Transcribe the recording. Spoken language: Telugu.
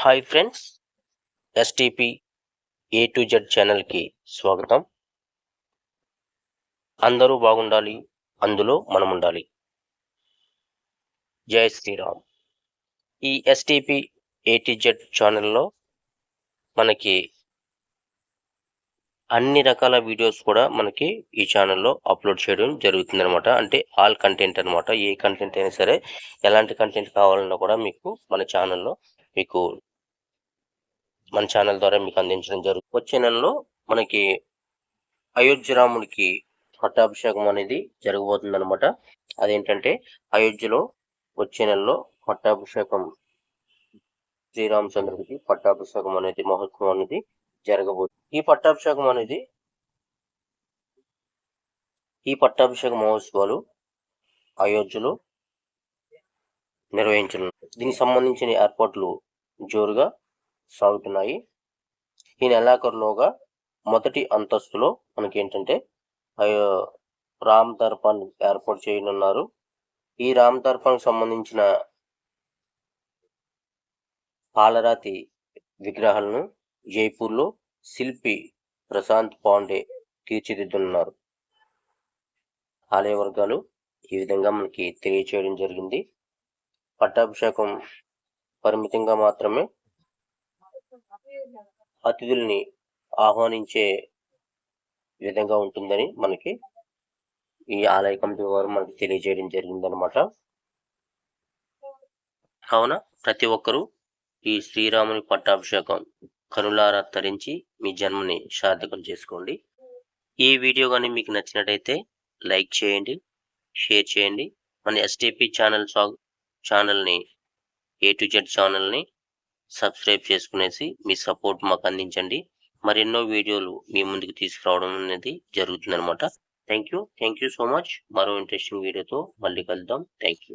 Hi friends STP A to Z ఛానల్కి స్వాగతం. అందరూ బాగుండాలి అందులో మనం ఉండాలి జై శ్రీరామ్. ఈ ఎస్టిపి ఏ టు జెడ్ ఛానల్లో మనకి అన్ని రకాల వీడియోస్ కూడా మనకి ఈ ఛానల్లో అప్లోడ్ చేయడం జరుగుతుంది అనమాట అంటే ఆల్ కంటెంట్ అనమాట ఏ కంటెంట్ అయినా సరే ఎలాంటి కంటెంట్ కావాలన్నా కూడా మీకు మన ఛానల్లో మీకు మన ఛానల్ ద్వారా మీకు అందించడం జరుగుతుంది. వచ్చే నెలలో మనకి అయోధ్య రాముడికి పట్టాభిషేకం అనేది జరగబోతుంది అనమాట అదేంటంటే అయోధ్యలో వచ్చే నెలలో పట్టాభిషేకం శ్రీరామచంద్రుడికి పట్టాభిషేకం అనేది మహోత్సవం అనేది జరగబోతుంది ఈ పట్టాభిషేకం అనేది ఈ పట్టాభిషేక మహోత్సవాలు అయోధ్యలో నిర్వహించనున్నారు దీనికి సంబంధించిన ఏర్పాట్లు జోరుగా సాగుతున్నాయి. ఈ నెలాఖరులోగా మొదటి అంతస్తులో మనకి ఏంటంటే రామ్ దర్పాన్ని ఏర్పాటు చేయనున్నారు. ఈ రామ్ దర్పానికి సంబంధించిన పాలరాతి విగ్రహాలను జైపూర్లో శిల్పి ప్రశాంత్ పాండే తీర్చిదిద్దున్నారు ఆలయ వర్గాలు ఈ విధంగా మనకి తెలియచేయడం జరిగింది. పట్టాభిషేకం పరిమితంగా మాత్రమే అతిథుల్ని ఆహ్వానించే విధంగా ఉంటుందని మనకి ఈ ఆలయ కమిటీ వారు మనకి తెలియజేయడం జరిగిందనమాట కావున ప్రతి ఒక్కరూ ఈ శ్రీరాముని పట్టాభిషేకం కనులారా తరించి మీ జన్మని సార్థకం చేసుకోండి. ఈ వీడియో కానీ మీకు నచ్చినట్టయితే లైక్ చేయండి షేర్ చేయండి. మన ఎస్టీపీ ఛానల్ ఛానల్ని ఏ టు జెడ్ ఛానల్ని సబ్స్క్రైబ్ చేసుకునేసి మీ సపోర్ట్ మాకు అందించండి. మరెన్నో వీడియోలు మీ ముందుకు తీసుకురావడం అనేది జరుగుతుంది అనమాట thank you thank you so much మరో ఇంట్రెస్టింగ్ వీడియోతో మళ్ళీ కలుద్దాం. Thank you